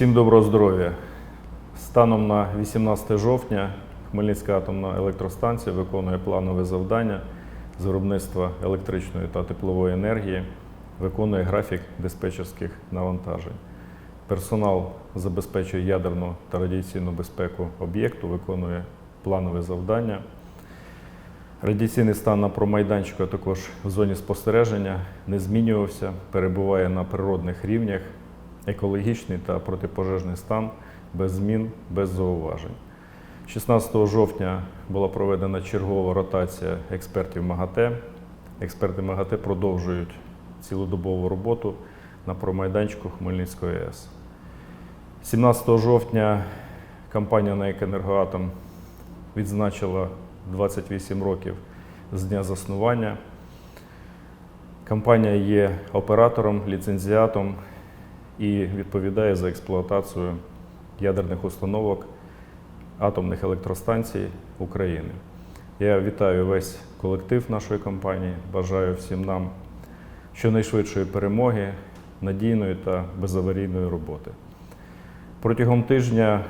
Всім доброго здоров'я. Станом на 18 жовтня Хмельницька атомна електростанція виконує планове завдання з виробництва електричної та теплової енергії, виконує графік диспетчерських навантажень. Персонал забезпечує ядерну та радіаційну безпеку об'єкту, виконує планове завдання. Радіаційний стан на промайданчику, а також в зоні спостереження не змінювався, перебуває на природних рівнях, екологічний та протипожежний стан без змін, без зауважень. 16 жовтня була проведена чергова ротація експертів МАГАТЕ. Експерти МАГАТЕ продовжують цілодобову роботу на промайданчику Хмельницької АЕС. 17 жовтня компанія «НАЕК Енергоатом» відзначила 28 років з дня заснування. Компанія є оператором, ліцензіатом і відповідає за експлуатацію ядерних установок атомних електростанцій України. Я вітаю весь колектив нашої компанії, бажаю всім нам щонайшвидшої перемоги, надійної та безаварійної роботи. Протягом тижня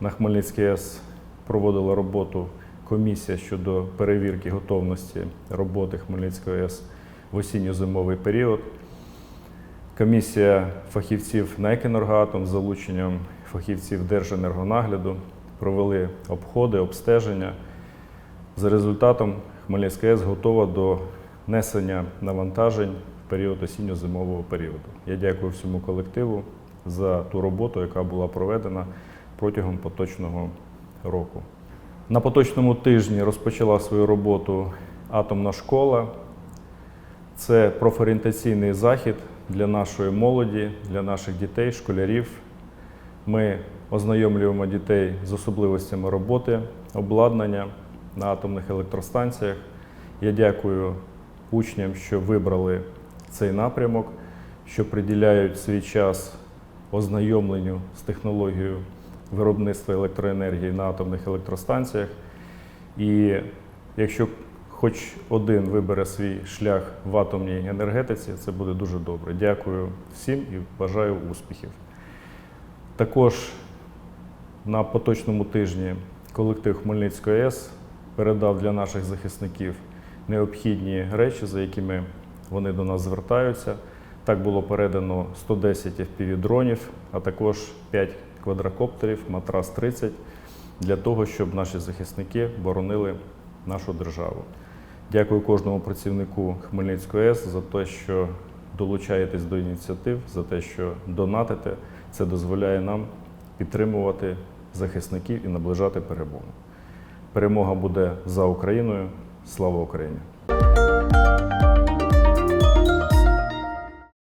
на Хмельницькій АЕС проводила роботу комісія щодо перевірки готовності роботи Хмельницької АЕС в осінньо-зимовий період. Комісія фахівців НЕК «Енергоатом» з залученням фахівців Держенергонагляду провели обходи, обстеження. За результатом Хмельницька АЕС готова до несення навантажень в період осінньо-зимового періоду. Я дякую всьому колективу за ту роботу, яка була проведена протягом поточного року. На поточному тижні розпочала свою роботу атомна школа. Це профорієнтаційний захід для нашої молоді, для наших дітей, школярів. Ми ознайомлюємо дітей з особливостями роботи, обладнання на атомних електростанціях. Я дякую учням, що вибрали цей напрямок, що приділяють свій час ознайомленню з технологією виробництва електроенергії на атомних електростанціях. І якщо хоч один вибере свій шлях в атомній енергетиці, це буде дуже добре. Дякую всім і бажаю успіхів. Також на поточному тижні колектив Хмельницької АЕС передав для наших захисників необхідні речі, за якими вони до нас звертаються. Так було передано 110 FPV-дронів, а також 5 квадрокоптерів, матрас 30 для того, щоб наші захисники боронили нашу державу. Дякую кожному працівнику Хмельницької АЕС за те, що долучаєтесь до ініціатив, за те, що донатите. Це дозволяє нам підтримувати захисників і наближати перемогу. Перемога буде за Україною. Слава Україні!